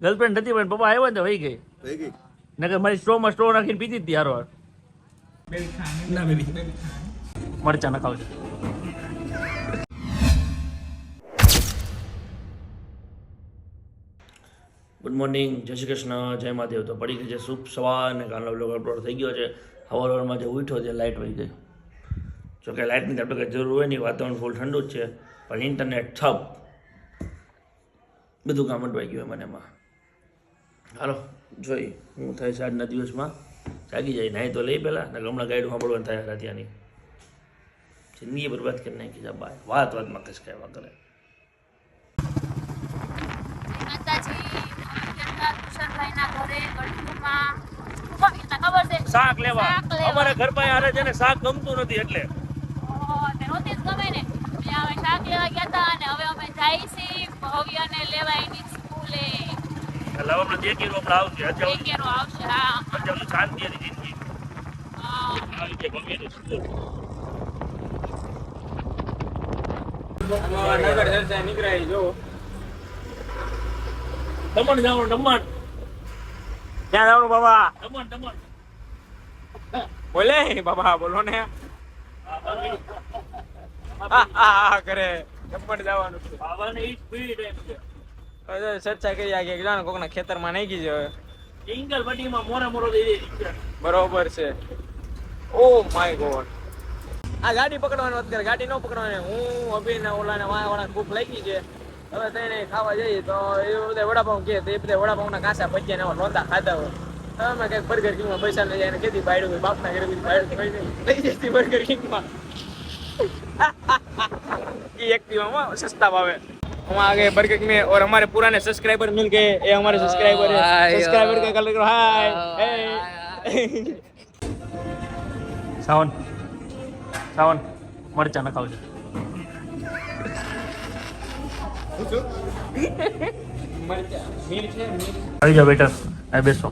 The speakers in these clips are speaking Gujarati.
ગર્લફ્રેન્ડ નથી પણ પપ્પા આવ્યા ને તો વહી ગઈ. વહી ગઈ. નકર મારી સ્ટ્રોમાં સ્ટ્રો નાખીને પીતી હતી હારો ના બેબી મરચા ના ખાવ ગુડ મોર્નિંગ જય શ્રી કૃષ્ણ. જય મહાદેવ. તો પડી ગઈ છે શુભ સવાર અને કાલનો બ્લોગ અપલોડ થઈ ગયો છે. સવારમાં જે ઉઠ્યો છે લાઇટ વહી ગઈ. જો કે લાઇટની તો આપણે કંઈ જરૂર હોય નહીં વાતાવરણ ફૂલ ઠંડુ જ છે. પણ ઇન્ટરનેટ ઠપ. બધું કામ અટવાઈ ગયું મને એમાં. હાલો જોઈ હું થાય છે આજના દિવસમાં. જાગી જાય નાહી તો લઈ પહેલાં ને હમણાં ગાઈડ સાંભળવાનું થાય હતા ત્યાંની જિંદગી બરબાદ કરી નાખી છે બાય વાત વાતમાં કશ કહેવા કરે શાક લેવા. અમારા ઘર પાસે હારે છે ને શાક ગમતું નથી એટલે. નહોતી ગમે ને. અમે શાક લેવા ગયા હતા અને હવે અમે જાય છીએ ભવ્યને લેવા એની સ્કૂલે. એટલે હવે આપણે દેખી આપણે આવશે. અત્યારે કેરો આવશે હા. અત્યારે હું શાંતિ હતી જિંદગી. આવી છે ગમે તે. નગર ચર્ચા નીકળાય જો દમણ જવાનું દમણ. ક્યાં જવાનું બાબા? દમણ દમણ. બોલે બાબા બોલો ને. હા હા કરે જમણ જવાનું છે. બાબાને ઈ છે. હવે ચર્ચા કરી આ કે જાણે કોકના ખેતરમાં નાખી જાય હવે. ટિંગલ પટ્ટીમાં મોરે મોરો દઈ બરોબર છે. Oh my god. આ ગાડી પકડવાની વાત કરે ગાડી ન પકડવાની. હું અભિન ને ઓલા ને વાળા વાળા ભૂખ લાગી છે. હવે તેને ખાવા જઈએ તો એ બધા વડાપાઉં કે તે બધા વડાપાઉં ના કાંસા ભજીયા ને લોંધા ખાધા હોય. અમે કંઈક બર્ગર કિંગમાં પૈસા લઈ જાય કીધી બાયડું બાપના ઘરે લઈ જતી બર્ગર કિંગમાં. એક પીવામાં સસ્તા ભાવે. हम आ गए बर्गर किंग में और हमारे पुराने सब्सक्राइबर मिल गए ये हमारे सब्सक्राइबर है सब्सक्राइबर का कलर हाय સાવન સાવન મરચા ના ખાવ છે આવી જાઓ બેટર આ બેસો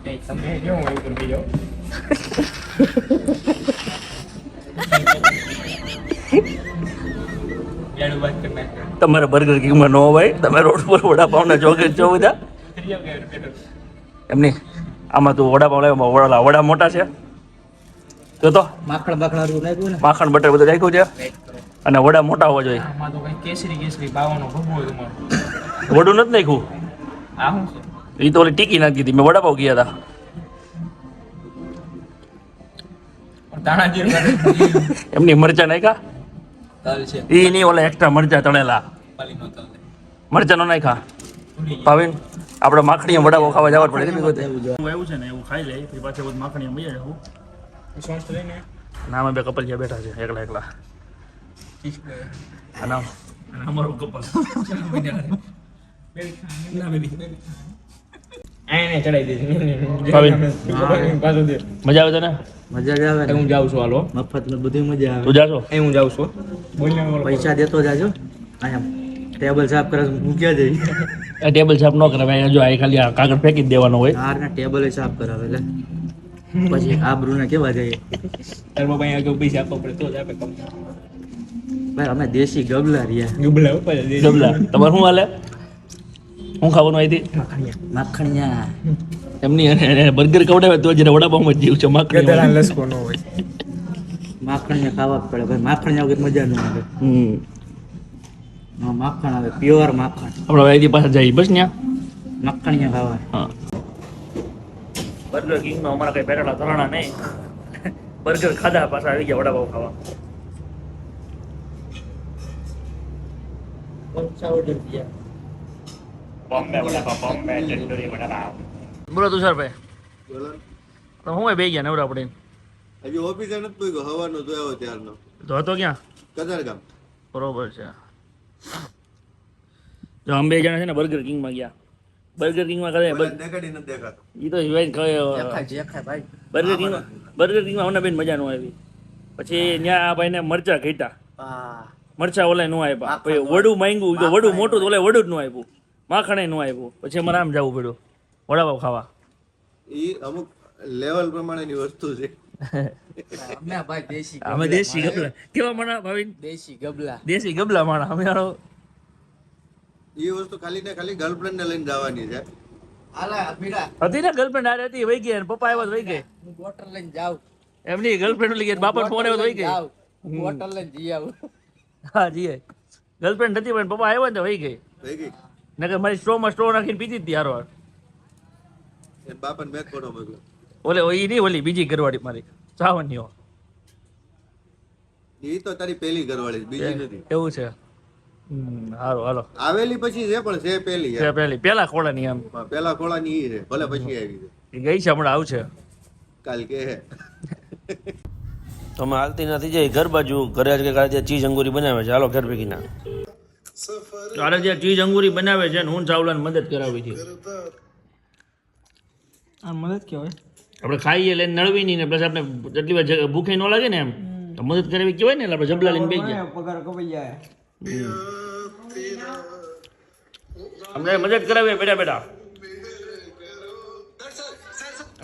તમારે બર્ગર કિંગમાં ન હોય તમે રોડ પર વડાપાવના જોગે છો બધા. એમની આમાં તું વડાપાવ લાવ્યો વડા વડા મોટા છે. જો તો. માખણ ને? માખણ બટર બધું રાખ્યું છે. અને વડા મોટા હોવા જોઈએ. આમાં તો કઈ કેસરી કેસરી બાવાનો ભગવો તમારો. વડું નથી નાખ્યું? એ તો ઓલી ટીકી નાખી હતી મેં વડાપાવ ગયા હતા એમની મરચા નાખ્યા? છે. એ નહીં ઓલા એક્સ્ટ્રા મરચા તળેલા. મરચા નો નાખ્યા? ભાવિન આપણે માખણીયા વડાપાવ ખાવા જવા પડે એવું જો એવું છે ને એવું ખાઈ લે પછી પાછા બધું માખણીયા મળી જવું સોસ લઈને ના અમે બે કપલ જ્યાં બેઠા છે એકલા એકલા. કપલ મજા આવે તને? મજા જ આવે હું જાઉં છું હાલો. મફત બધી મજા આવે. તું જાશો? એ હું જાઉં છું. પૈસા દેતો જાજો. અહીંયા. ટેબલ સાફ કરે મૂક્યા જઈ આ ટેબલ સાફ ન કરાવે જો આ ખાલી આ કાગળ ફેંકી દેવાનો હોય. હાર ને ટેબલ સાફ કરાવે એટલે પછી આબરૂ ને કેવા જઈએ? તાર બાબા અહીંયા આગળ પૈસા આપવા પડે તો જ આપે કમ ભાઈ અમે દેશી ગબલા રહ્યા. ગબલા ઉપર ગબલા. તમારે શું હાલે? હું ખાવાનું અહીંથી માખણિયા. એમની અને બર્ગર કવડાવે તો જરા વડાપાઉં જીવ છે માખણી લસકો નો હોય. માખણિયા ખાવા પડે. ભાઈ માખણિયા વગર મજા ન આવે. હમ. હા, માખણ આવે પ્યોર માખણ. આપણે હવે પાસે જઈએ. બસ ત્યાં ન્યા ખાવા. હા. બર્ગર કિંગમાં અમારા કઈ પેરેલા ધરાણા નહીં. બર્ગર ખાધા પાછા આવી ગયા વડાપાવ ખાવા. બોલો તુષારભાઈ. તો હું બે ગયા નવરા પડીને? હજી ઓફિસે નથી હવાનો તો આવ્યો ત્યારનો. તો હતો ક્યાં? કતારગામ. બરોબર છે. જો અમે બે જણા છે ને બર્ગર કિંગમાં ગયા. બર્ગર કિંગમાં કરે એ તો હિવાઈન કહે ભાઈ. બર્ગર કિંગમાં બર્ગર કિંગમાં અમને બેન મજા ન આવી. પછી ત્યાં આ ભાઈને મરચા ઘટ્યા હા. મરચા ઓલે નું આપ્યા પછી વડું માંગ્યું તો વડું મોટું તો ઓલે વડું જ નું આપ્યું માખણે નું આપ્યું પછી અમારે આમ જવું પડ્યું. વડાપાવ ખાવા. એ અમુક લેવલ પ્રમાણેની વસ્તુ છે. અમે ભાઈ દેશી અમે દેશી ગબલા કેવા માણા ભાવિન દેશી ગબલા દેશી ગબલા માણા અમે હારો એ વસ્તુ ખાલી ને ખાલી ગર્લફ્રેન્ડ ને લઈને જવાની છે હતી ને ગર્લફ્રેન્ડ આરે હતી વહી ગઈ અને પપ્પા આવ્યા તો વહી ગઈ હું બોટલ લઈને જાઉં એમની ગર્લફ્રેન્ડ લઈ ગઈ બાપા ફોન આવ્યો તો વહી ગઈ બોટલ લઈને જઈ આવું હા જી ગર્લફ્રેન્ડ હતી પણ પપ્પા આવ્યા ને તો વહી ગઈ થઈ ગઈ નકર મારી સ્ટ્રોમાં સ્ટ્રો નાખીને પીતી જ હતી હારો બાપા બાપાને મેં કોનો મોકલ્યો ઓલે ઈ નહીં ઓલી બીજી ઘરવાળી મારી. ચાવણીઓ ઈ તો તારી પહેલી ઘરવાળી બીજી નથી. એવું છે. હારો હાલો આવેલી પછી છે પણ છે પહેલી છે પેલી. પેલા ખોળાની આમ પેલા ખોળાની ઈ છે. ભલે પછી આવી છે. એ ગઈ છે હમણાં આવશે. કાલ કે. તમે હાલતી નથી જાય ઘર બાજુ ઘરે જ કે ચીઝ અંગુરી બનાવે છે હાલો ઘર ભેગી ના. તારે જે ચીઝ અંગુરી બનાવે છે ને હું ચાવલાને મદદ કરાવી હતી. આ મદદ કહેવાય આપણે ખાઈએ લઈને નળવી નહીં ને પ્લસ આપણે જેટલી વાર ભૂખે ન લાગે ને એમ તો મદદ કરવી કહેવાય ને એટલે આપણે જબલા લઈને બેસી જાય પગાર કપાઈ જાય. અમને મદદ કરાવીએ બેટા બેટા.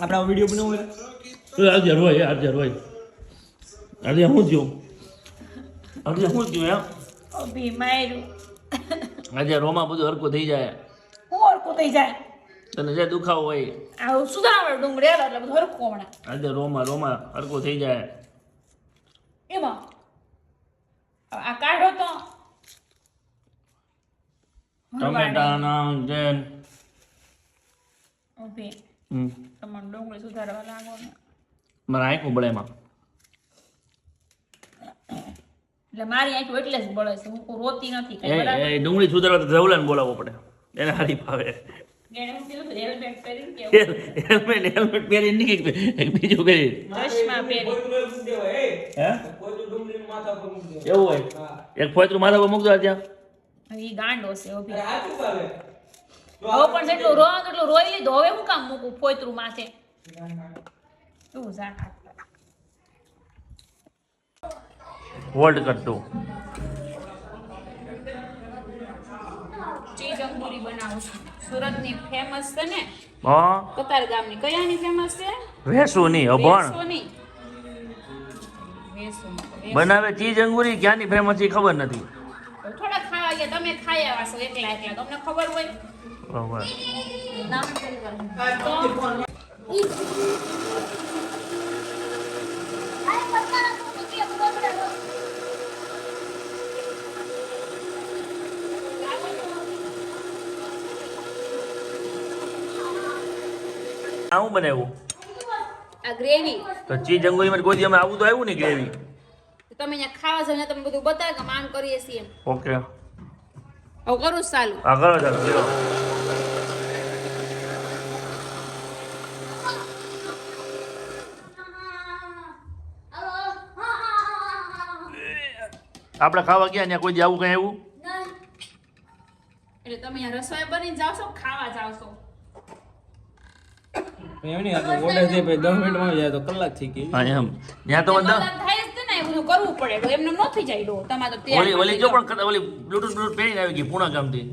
આપણા વીડિયો બનાવો હાજર હોય હાજર હોય આજે શું થયું? આજે શું થયું એમ? આજે રોમાં બધું હરકું થઈ જાય. હું હરકું થઈ જાય? તને જે દુખાવો હોય આવું સુધારવા ડુંગળી આવે એટલે બધું હરખું હમણાં. આજે રોમા રોમા હરકું થઈ જાય. એમાં? આ કાઢો તો. ટમેટાના જે ઓકે તમારે ડુંગળી સુધારવા લાગો ને મારા આંખું બળે એમાં. એટલે મારી આંખ એટલે જ બળે છે. હું રોતી નથી એ ડુંગળી સુધારવા તો ધવલાને બોલાવવો પડે. એને હારી ભાવે હેલ્મેટ હેલ્મેટ હેલ્મેટ પહેરી નહીં બીજું પહેરી. ચશ્મા પહેરી. હે? એવું હોય? એક ફોતરું માથા પર મૂકજો ત્યાં. એ ઈ ગાંડો છે હવે પણ જેટલું રો એટલું રોઈ લીધું. હવે હું કામ મૂકું ફોતરું માથે? તું જા વોલ્ડ કરતું બનાવું છું. સુરતની ફેમસ છે ને? હા. કતાર ગામની. કયાની ફેમસ છે? વેસુની અભણ. વેસોની. વેસોની. બનાવે ચીજ અંગુરી ક્યાંની ફેમસ છે ખબર નથી. થોડા ખાવા ગયા તમે ખાઈ આવ્યા છો એકલા એકલા. તમને ખબર હોય? બરોબર. નામ ફરી વાર. તો આ બનાવ્યું? આ ગ્રેવી તો ચીજ અંગુરીમાં કોઈ અમે આવું તો આવ્યું ને ગ્રેવી તમે અહીંયા ખાવા જઈને તમે બધું બતાવે કે આમ કરીએ છીએ ઓકે. હવે કરું ચાલુ. હા કરો ચાલુ લ્યો. આપણે ખાવા ગયા ને કોઈ આવું કઈ આવ્યું? એટલે તમે અહીંયા રસોઈ બની જાવ છો ખાવા જાવ છો? એમ નહીં આપણે order દે પછી દસ મિનિટમાં આવી જાય તો કલાક થઈ ગઈ. હા એમ. ત્યાં તો બધા થાય જ ને બધું કરવું પડે એમને ન જાય ડો તમારે તો ઓલી ઓલી જો પણ ઓલી બ્લુટૂથ બ્લુટૂથ પહેરીને આવી ગઈ પૂણા ગામથી.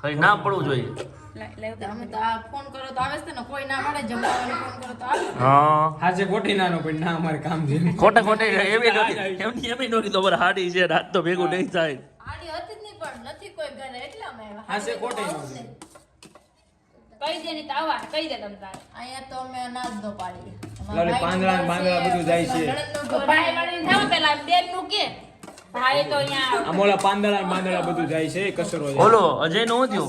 ખાલી ના પડવું જોઈએ. લાય- લાય ઉતાર. અમે તો આ ફોન કરો તો આવે જ તે ને કોઈ ના મળે જમવાનું ફોન કરો તો આવે હા. હાજે ખોટી નાનો પણ અમારે કામ ખોટા ખોટે એવી નહોતી એમની એમની નહોતી તો હાડી છે રાત તો ભેગું નહીં થાય. આડી હતી જ નહીં પણ નથી કોઈ ઘરે એટલે અમે ખોટી આવું જ નાનો નહીં. કહી દે ને તાવા કહી દે તમ તારે. અહીંયા તો અમે અનાજ નો ન પાડીએ લાલી પાંદડા ને બધું જાય છે. તો ભાઈ વાળી જાઓ પેલા બેનનું કે. ભાઈ તો અહીંયા આમ ઓલા પાંદડા બધું જાય છે કચરો છે અજય નો થયો?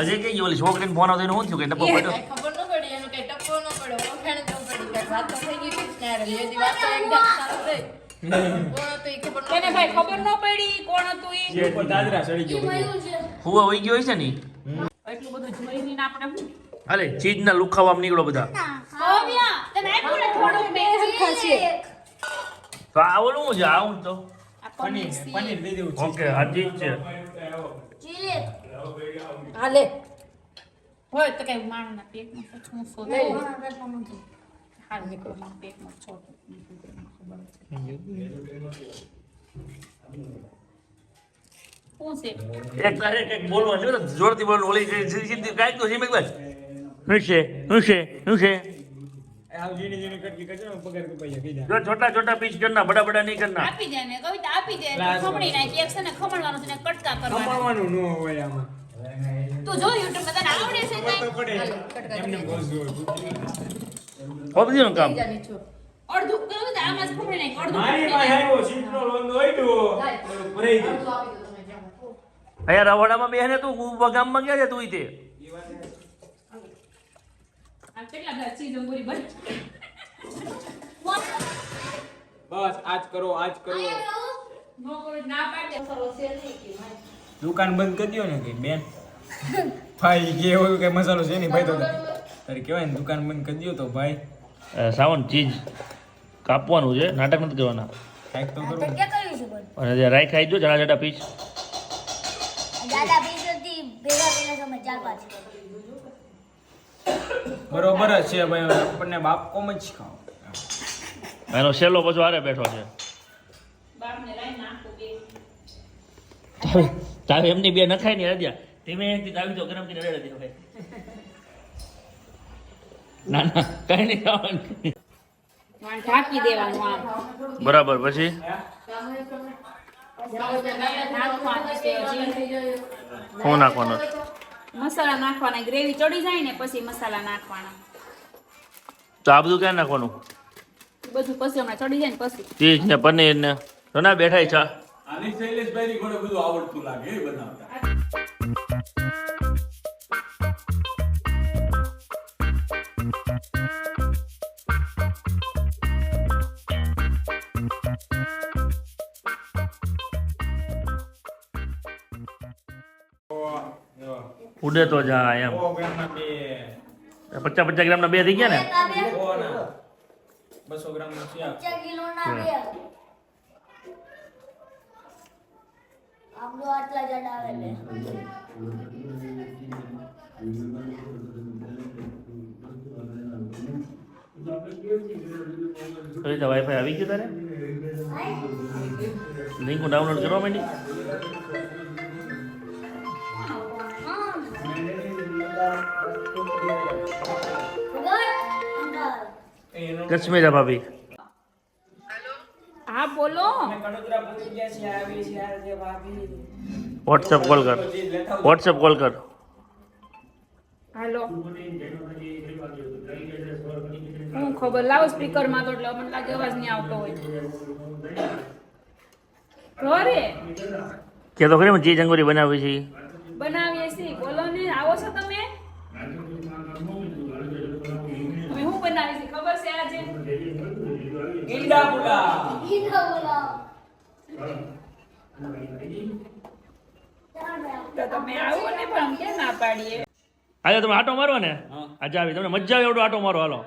અજય કઈ ઓલી છોકરીને ફોન આવતો એનું શું કે પડ્યો? ખબર ન પડી એનો કઈ ટપ્પો ન પડ્યો ઓળખાણ જ પડી કાંઈક વાત તો થઈ ગઈ હતી જ ને વાત તો એકદમ સારું રહી કોણ હતું ખબર ન ભાઈ ખબર ન પડી કોણ હતું ઈ ઉપર દાદરા ચડી ગયો હુવા વહી ગયો હોય છે ને એટલું બધું જોઈને આપણે શું? હાલે ચીજ ના લુખાવામાં નીકળો બધા. ને તો શું છે? આવું તો. ઓકે આ ચીજ છે. હાલે. હોય તો કઈ માણસના પેટમાં સચમુચ શોધે. હાલ નીકળો પેટમાં છોડ. એક તારે કંઈક બોલવાનું છે જોરથી ઓલી સીધી કાંઈક તો બસ શું શું શું છોટા છોટા પીસ કરના બડા બડા નહીં કરના આપી દે ને કવિતા આપી દે ખમણી નાખી એક છે ને ખમણવાનું છે ને કટકા કરવાના. કમાવાનું ન હોય આમાં. તું જો YouTube માં તને આવડે છે કાંઈ? ઓબજી નું કામ. અડધું કરું તો આમાં જ નાખ, અડધું મારી પાસે. આવ્યો સીટનો લોંદો આવ્યો ભરાઈ ગયો અડધું આપી દો તમે જેમ. અહીંયા રવાડામાં બેહને તું ગામમાં ગયા છે? તું તે. બસ આજ કરો આજ કરો. નો કરું ના પાડે. મસાલો છે નહીં કે મારે. દુકાન બંધ કરી દો ને કે બેન. ભાઈ કે એવું કઈ મસાલો છે નહીં ભાઈ તો તારે કહેવાય ને દુકાન બંધ કરી દો તો ભાઈ. સાવન ચીજ કાપવાનું છે નાટક નથી કરવાના. કાંઈક તો કરવું. ક્યાં કર્યું છે પણ અને રાઈ ખાઈ જો જાડા જડા પીસ. દાદા ભેગા ચાર પાંચ બરોબર જ છે ભાઈ આપણને બાપ કોમ જ ખાવ એનો સેલો પછી હારે બેઠો છે. બાપને લાઈ નાખો બે. તાવે- તાવે એમની બે નખાય ને રાજા ધીમે ધીમે તાવી દો ગરમ કરીને રેડે દે ભાઈ. ના ના કઈ નહીં ખાવાનું. ઢાંકી દેવાનું બરાબર પછી? છે નાખવાનો મસાલા નાખવાના ગ્રેવી ચડી જાય ને પછી મસાલા નાખવાના. તો આ બધું ક્યાં નાખવાનું? બધું પછી હમણાં ચડી જાય ને પછી. ચીઝ ને પનીર ને. તો ના બેઠાય છે. આની શૈલેષભાઈ ઘોડે બધું આવડતું લાગે એ બનાવતા. ઉડે તો જા એમ સો ગ્રામના બે પચાસ પચાસ ગ્રામ ના બે થઈ ગયા ને સો ના બસો ગ્રામના છે આ. પચાસ કિલો ના બે આમ તો આટલા જ આવે છે કઈ રીતે વાઈફાઈ આવી ગયું તારે લિંક ડાઉનલોડ કરવા માંડી કશ્મીરા ભાભી. હા બોલો. વોટ્સએપ કોલ કર. વોટ્સએપ કોલ કર. હાલો. હું ખબર? લાવો સ્પીકરમાં તો એટલે મને લાગે અવાજ નહીં આવતો હોય. ઘરે? કે તો ખરી ચીજ અંગુરી બનાવી છે બનાવીએ છીએ. બોલો ને આવો છો તમે તમે શું બનાવી છે ખબર છે આજે? ઈંડા પુલા ઈંડા બોલાવો તમે આવો ને પણ અમ કેમ ના પાડીએ. આજે તમે આટો મારો ને? આજે આવી. તમને મજા આવે એવડો આટો મારો હાલો.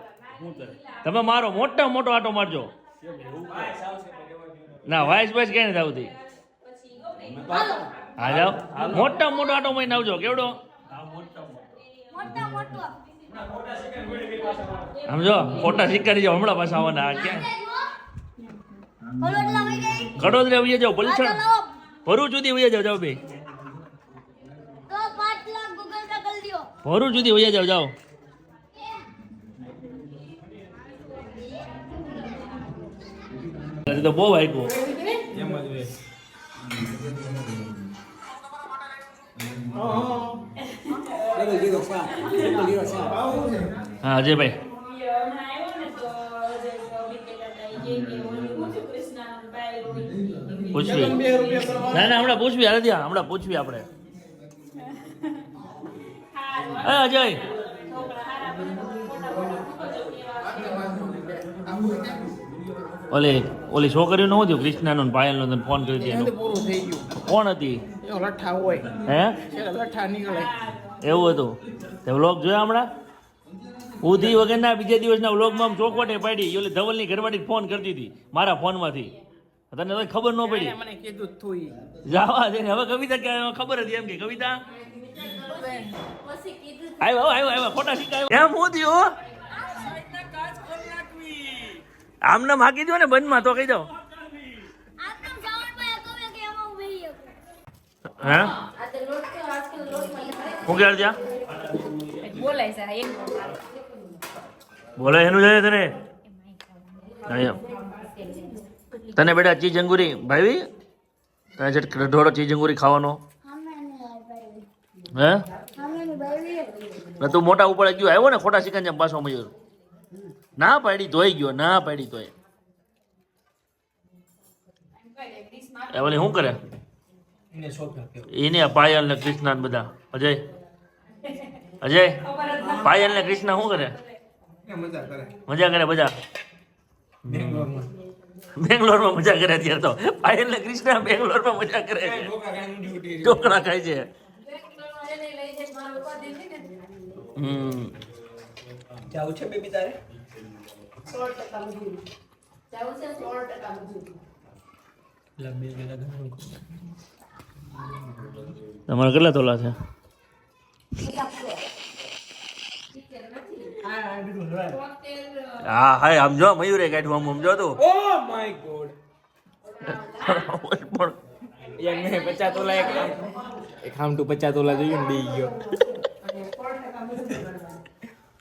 તમે મારો મોટા મોટો આટો મારજો. ના વાઇસ વાઇસ ક્યાંય નથી આવતી. હા જાઓ મોટા મોટો આટો મારીને આવજો. કેવડો? મોટા મોટો. સમજો? ખોટા શિકારી જાઓ હમણાં પાછા આવવાના. ક્યાં? કડોદરે જાઓ આ પલસણ ભરૂચ સુધી વહી જાવ જાવ બે. તો પાંચ લાખ ગૂગલ પે કરી દો ભરૂચ સુધી વહી જાવ જાઓ. તો બહુ વાગ્યું. એમ જ હા અજયભાઈ. પૂછવી. ના ના હમણાં પૂછવી અરે ત્યાં હમણાં પૂછવી આપણે. એ અજય. ઓલી ઓલી છોકરીઓ નું થયું કૃષ્ણાનો ને પાયલનો તને ફોન કરી દીધો પૂરું થઈ ગયું. કોણ હતી? લઠ્ઠા હોય. હે? લઠ્ઠા નીકળે. એવું હતું. તે વ્લોગ જોયા હમણાં? ઉધી વગરના બીજા દિવસના વ્લોગમાં આમ ચોખવટે પાડી. ઓલી ધવલની ઘરવાળી ફોન કરતી હતી મારા ફોનમાંથી તને હવે ખબર ન પડી. મને કીધું તું જાવા દે હવે કવિતા કે ખબર હતી એમ કે કવિતા? આવ્યો આવ્યો આવ્યો ખોટા શીખા એમ હું થયું? આમને માગી દો ને બંધમાં તો કહી દો હું બેહી શકું હે આ તો લોટ કેવો આજકાલ લોટમાં લખાય. હું ક્યારે ત્યાં? બોલાય છે એનું જાય તને તને બેટા ચીજ અંગુરી ભાઈ તને જે ઢોળો ચીજ અંગુરી ખાવાનો? હે? તું મોટા ઉપર ગયો આવ્યો ને ખોટા સિકંજા પાછો મયુર ના પાડી ધોઈ ગયો ના પાડી તોય એ શું કરે? એને પાયલ ને કૃષ્ણા બધા. અજય. અજય પાયલ ને કૃષ્ણ શું કરે? મજા કરે. મજા બધા બેંગ્લોરમાં. મજા કરે અત્યારે તો. પાયલ ને કૃષ્ણા બેંગ્લોરમાં મજા કરે છે. ઢોકળા ખાય છે બેંગ્લોરમાં એને લઈ જઈને મારો ઉપાધિ છે. ને હમ. જાવું છે બેબી તારે? સોળ ટકા મજૂરી જવું છે સોળ ટકા મજૂરી લા બે વેલા ઘણું તમારે કેટલા તોલા છે? હા હાય આમ જો મયુરે કાઢ્યું આમ આમ તું. Oh my god. પણ યાર મેં પચાસ તોલા એક એક આમ પચાસ તોલા જોયું ને બે ગયો.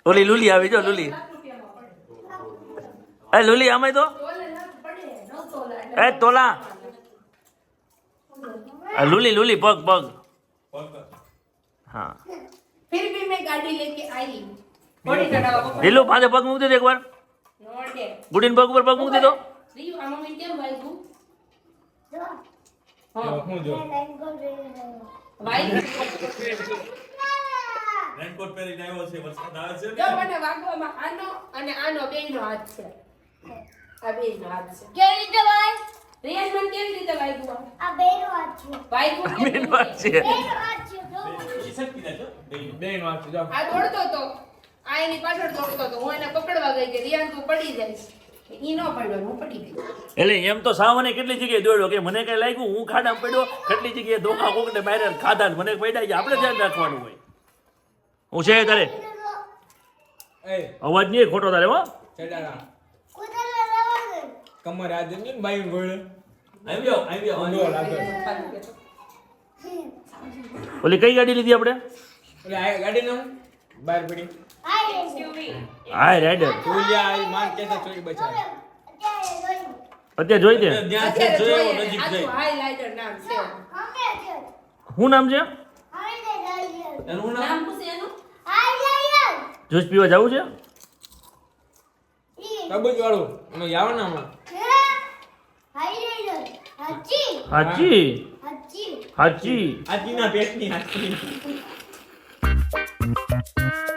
ઓલી લુલી આવી જો લુલી. એ લુલી આમાં તો? એ તોલા. લુલી લુલી પગ પગ. હા फिर भी मैं गाड़ी लेके आई थोड़ी चढ़ावा લીલું પાંચે પગ મૂકી દીધો એકવાર नोटे ગુડીન પગ ઉપર પગ મૂકી દીધો રીયુ આમાં મેં કેમ વાગ્યું હું જો વાગ્યું રેનકોટ પહેરીને આવ્યો છે વરસાદ આવે છે જો મને વાગવામાં આનો અને આનો બેયનો હાથ છે આ બેયનો હાથ છે કેવી રીતે ભાઈ રિયાઝ મને કેવી રીતે વાગ્યું આ? આ બેનો હાથ છે વાગ્યું મેન કેવી વાત રીતે? છે બેનો હાથ છે જો ઈ સરકી નાખો બેયનું. બે નો આપજો જાઓ. આ દોડતો તો. આ એની પાછળ દોડતો તો. હું એને પકડવા ગઈ કે રિયાન તું પડી જઈશ ઈ નો પડ્યો હું પડી ગઈ. એટલે એમ તો સાવને કેટલી જગ્યાએ દોડ્યો કે મને કઈ લાગ્યું? હું ખાડા પડ્યો કેટલી જગ્યાએ ધોકા માર્યા ને ખાધા મને પડ્યા છે આપણે ધ્યાન રાખવાનું હોય. હું છે તારે? એ. અવાજ નહીં ખોટો તારે હો. કમર આજે ને બાઈ ગોળે. આવ્યો જાઓ, આવી જાઓ, આવી ઊંધો જાઓ. લાગે ઓલી કઈ ગાડી લીધી આપણે? આ ગાડી નામ બહાર પડી. હા રાઈડર. તું લ્યા આ માર કેતા ચોરી બચાવ? અત્યારે જોઈ દે. જ્યાં છે જોયો જોઈએ નજીક જઈ નામ છે. અમે શું નામ છે? અમે તે લઈ એનું નામ? નામ શું છે એનું? જ્યુસ પીવા જવું છે? તબજ વાળું અમે જાવ ને હમણાં હાચી. હાચી. હાચી. હાચી. આજીના પેટની હાથી